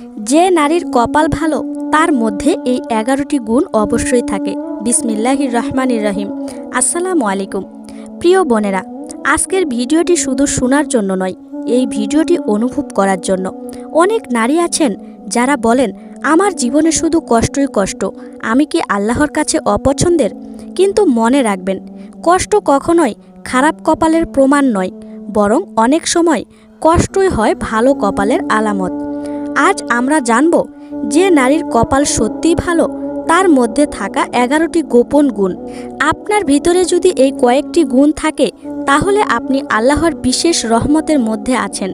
যে নারীর কপাল ভালো, তার মধ্যে এই এগারোটি গুণ অবশ্যই থাকে। বিসমিল্লাহির রহমানির রহিম। আসসালামু আলাইকুম। প্রিয় বোনেরা, আজকের ভিডিওটি শুধু শোনার জন্য নয়, এই ভিডিওটি অনুভব করার জন্য। অনেক নারী আছেন যারা বলেন, আমার জীবনে শুধু কষ্টই কষ্ট, আমি কি আল্লাহর কাছে অপছন্দের? কিন্তু মনে রাখবেন, কষ্ট কখনোই খারাপ কপালের প্রমাণ নয়, বরং অনেক সময় কষ্টই হয় ভালো কপালের আলামত। আজ আমরা জানব যে নারীর কপাল সত্যিই ভালো, তার মধ্যে থাকা এগারোটি গোপন গুণ। আপনার ভিতরে যদি এই কয়েকটি গুণ থাকে, তাহলে আপনি আল্লাহর বিশেষ রহমতের মধ্যে আছেন।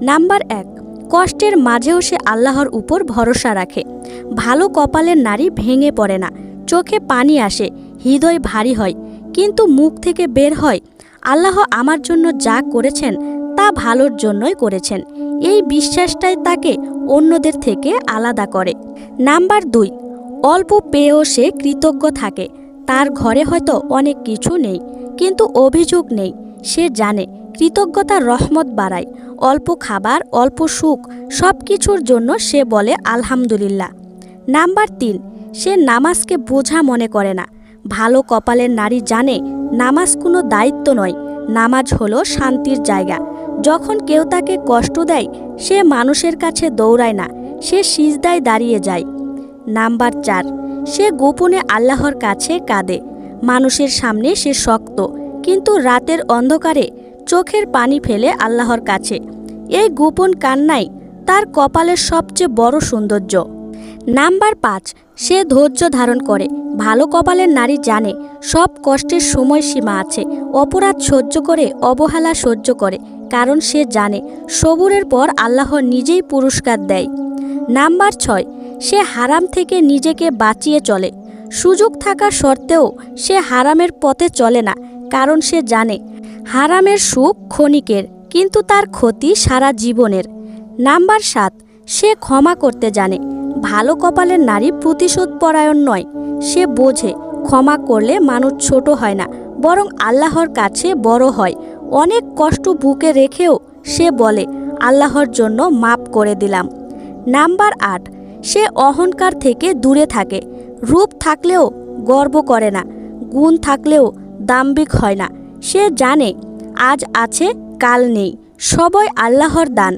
নাম্বার এক, কষ্টের মাঝেও সে আল্লাহর উপর ভরসা রাখে। ভালো কপালের নারী ভেঙে পড়ে না, চোখে পানি আসে, হৃদয় ভারী হয়, কিন্তু মুখ থেকে বের হয়। আল্লাহ আমার জন্য যা করেছেন, তা ভালোর জন্যই করেছেন। এই বিশ্বাসটাই তাকে অন্যদের থেকে আলাদা করে। নাম্বার দুই, অল্প পেয়েও সে কৃতজ্ঞ থাকে। তার ঘরে হয়তো অনেক কিছু নেই, কিন্তু অভিযোগ নেই। সে জানে কৃতজ্ঞতা রহমত বাড়ায়। অল্প খাবার, অল্প সুখ সব কিছুর জন্য সে বলে, আলহামদুলিল্লাহ। নাম্বার তিন, সে নামাজকে বোঝা মনে করে না। ভালো কপালের নারী জানে নামাজ কোনো দায়িত্ব নয়, নামাজ হলো শান্তির জায়গা। যখন কেউ তাকে কষ্ট দেয়, সে মানুষের কাছে দৌড়ায় না, সে সিজদায় দাঁড়িয়ে যায়। নাম্বার চার, সে গোপনে আল্লাহর কাছে কাঁদে। মানুষের সামনে সে শক্ত, কিন্তু রাতের অন্ধকারে চোখের পানি ফেলে আল্লাহর কাছে। এই গোপন কান্নাই তার কপালের সবচেয়ে বড় সৌন্দর্য। নাম্বার পাঁচ, সে ধৈর্য ধারণ করে। ভালো কপালের নারী জানে, সব কষ্টের সময়সীমা আছে। অপরাধ সহ্য করে, অবহেলা সহ্য করে, কারণ সে জানে, সবুরের পর আল্লাহ নিজেই পুরস্কার দেয়। নাম্বার ছয়, সে হারাম থেকে নিজেকে বাঁচিয়ে চলে। সুযোগ থাকা সত্ত্বেও সে হারামের পথে চলে না, কারণ সে জানে, হারামের সুখ ক্ষণিকের, কিন্তু তার ক্ষতি সারা জীবনের। নাম্বার সাত, সে ক্ষমা করতে জানে ভালো কপালের নারী প্রতিশোধ পরায়ণ নয়। সে বোঝে, ক্ষমা করলে মানুষ ছোট হয় না, বরং আল্লাহর কাছে বড় হয়। অনেক কষ্ট বুকে রেখেও সে বলে, আল্লাহর জন্য মাপ করে দিলাম। নাম্বার আট, সে অহংকার থেকে দূরে থাকে। রূপ থাকলেও গর্ব করে না, গুণ থাকলেও দাম্ভিক হয় না। সে জানে, আজ আছে, কাল নেই, সবই আল্লাহর দান।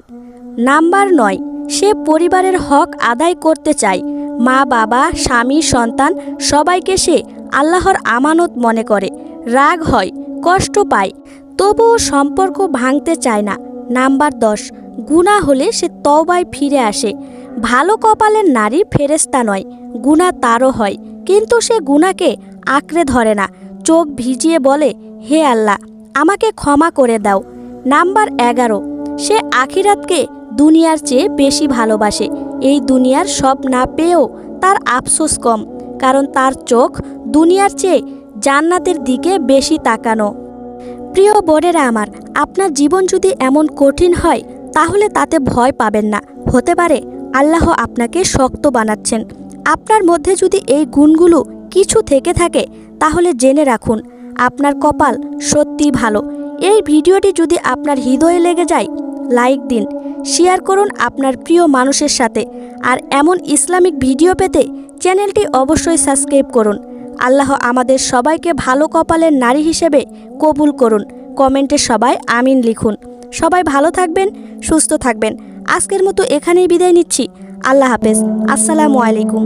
নাম্বার নয় সে পরিবারের হক আদায় করতে চায়। মা, বাবা, স্বামী, সন্তান সবাইকে সে আল্লাহর আমানত মনে করে। রাগ হয়, কষ্ট পায়, তবুও সম্পর্ক ভাঙতে চায় না। নাম্বার দশ গুণা হলে সে তওবায় ফিরে আসে। ভালো কপালের নারী ফেরেস্তা নয় গুণা তারও হয়। কিন্তু সে গুণাকে আঁকড়ে ধরে না। চোখ ভিজিয়ে বলে, হে আল্লাহ, আমাকে ক্ষমা করে দাও। নাম্বার এগারো, সে আখিরাতকে দুনিয়ার চেয়ে বেশি ভালোবাসে। এই দুনিয়ার সব না পেয়েও তার আফসোস কম, কারণ তার চোখ দুনিয়ার চেয়ে জান্নাতের দিকে বেশি তাকানো। প্রিয় বোনেরা আমার, আপনার জীবন যদি এমন কঠিন হয়, তাহলে তাতে ভয় পাবেন না। হতে পারে আল্লাহ আপনাকে শক্ত বানাচ্ছেন। আপনার মধ্যে যদি এই গুণগুলো কিছু থেকে থাকে, তাহলে জেনে রাখুন, আপনার কপাল সত্যি ভালো। এই ভিডিওটি যদি আপনার হৃদয়ে লেগে যায় লাইক দিন, শেয়ার করুন আপনার প্রিয় মানুষের সাথে আর এমন ইসলামিক ভিডিও পেতে চ্যানেলটি অবশ্যই সাবস্ক্রাইব করুন। আল্লাহ আমাদের সবাইকে ভালো কপালের নারী হিসেবে কবুল করুন। কমেন্টে সবাই আমিন লিখুন। সবাই ভালো থাকবেন, সুস্থ থাকবেন। আজকের মতো এখানেই বিদায় নিচ্ছি। আল্লাহ হাফেজ। আসসালামু আলাইকুম।